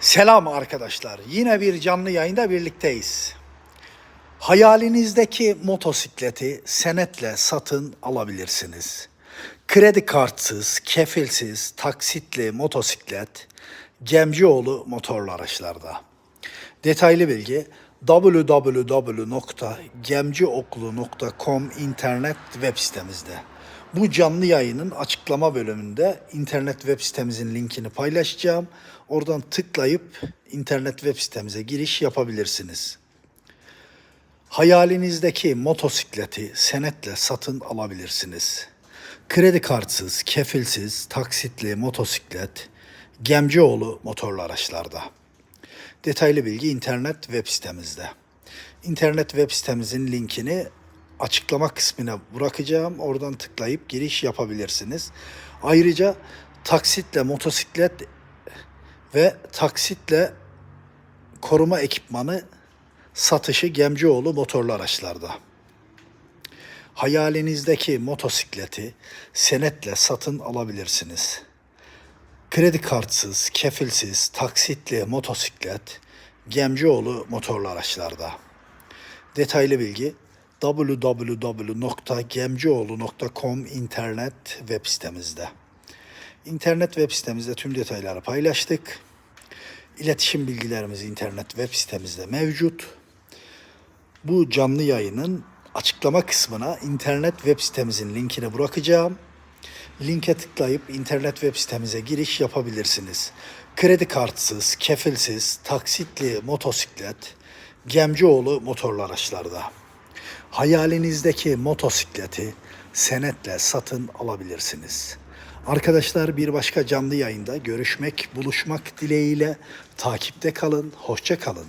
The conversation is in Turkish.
Selam arkadaşlar. Yine bir canlı yayında birlikteyiz. Hayalinizdeki motosikleti senetle satın alabilirsiniz. Kredi kartsız, kefilsiz, taksitli motosiklet Gemcioğlu motorlu araçlarda. Detaylı bilgi www.gemciokulu.com internet web sitemizde. Bu canlı yayının açıklama bölümünde internet web sitemizin linkini paylaşacağım. Oradan tıklayıp internet web sitemize giriş yapabilirsiniz. Hayalinizdeki motosikleti senetle satın alabilirsiniz. Kredi kartsız, kefilsiz, taksitli motosiklet Gemcioğlu motorlu araçlarda. Detaylı bilgi internet web sitemizde. İnternet web sitemizin linkini açıklama kısmına bırakacağım. Oradan tıklayıp giriş yapabilirsiniz. Ayrıca taksitle motosiklet ve taksitle koruma ekipmanı satışı Gemcioğlu motorlu araçlarda. Hayalinizdeki motosikleti senetle satın alabilirsiniz. Kredi kartsız, kefilsiz, taksitli motosiklet Gemcioğlu motorlu araçlarda. Detaylı bilgi www.gemcioğlu.com internet web sitemizde. İnternet web sitemizde tüm detayları paylaştık. İletişim bilgilerimiz internet web sitemizde mevcut. Bu canlı yayının açıklama kısmına internet web sitemizin linkini bırakacağım. Linke tıklayıp internet web sitemize giriş yapabilirsiniz. Kredi kartsız, kefilsiz, taksitli motosiklet Gemcioğlu motorlu araçlarda. Hayalinizdeki motosikleti senetle satın alabilirsiniz. Arkadaşlar bir başka canlı yayında görüşmek, buluşmak dileğiyle takipte kalın, hoşça kalın.